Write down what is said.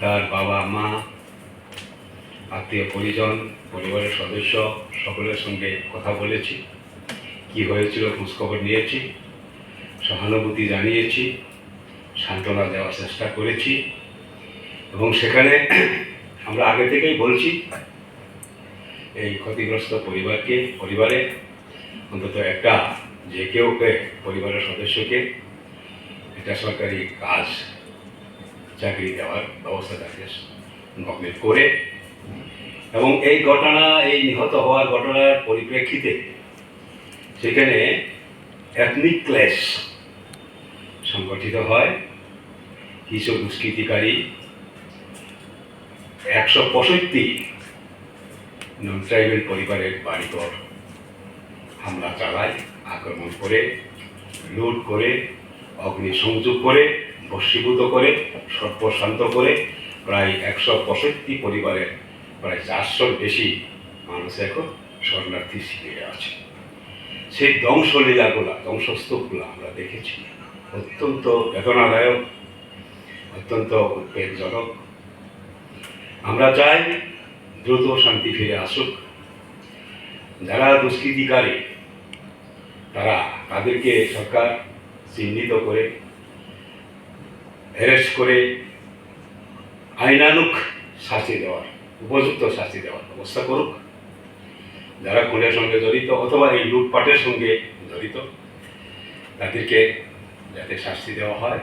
তার বাবা, মা, আত্মীয় পরিজন, পরিবারের সদস্য, সকলের সঙ্গে কথা বলেছি। কি হয়েছিল খোঁজখবর নিয়েছি, সহানুভূতি জানিয়েছি, সান্ত্বনা দেওয়ার চেষ্টা করেছি এবং সেখানে আমরা আগে থেকেই বলছি, এই ক্ষতিগ্রস্ত পরিবারকে, পরিবারে অন্তত একটা যে কেউ পরিবারের সদস্যকে একটা সরকারি কাজ, চাকরি দেওয়ার ব্যবস্থা তাকে গভর্নমেন্ট করে। এবং এই ঘটনা, এই নিহত হওয়ার ঘটনার পরিপ্রেক্ষিতে সেখানে এথনিক ক্লেশ সংগঠিত হয়। কিছু দুষ্কৃতিকারী, একশো পঁয়ষট্টি নন ট্রাইবেল পরিবারের বাড়িঘর হামলা চালায়। আক্রমণ করে, লুট করে অগ্নিসংযোগ করে, বশীভূত করে সর্বশান্ত করে, প্রায় একশো পঁয়ষট্টি পরিবারের প্রায় চারশোর বেশি মানুষ এখন শরণার্থী শিবিরে আছে। সেই ধ্বংসলীলাগুলা, ধ্বংসস্তূপগুলো আমরা দেখেছি। অত্যন্ত বেদনাদায়ক, অত্যন্ত উদ্বেগজনক আমরা চাই দ্রুত শান্তি ফিরে আসুক। যারা দুষ্কৃতিকারী তারা তাদেরকে সরকার চিহ্নিত করে অ্যারেস্ট করে আইনানুক শাস্তি দেওয়ার, উপযুক্ত শাস্তি দেওয়ার ব্যবস্থা করুক। যারা খুনের সঙ্গে জড়িত অথবা এই লুটপাটের সঙ্গে জড়িত, তাদেরকে যাতে শাস্তি দেওয়া হয়।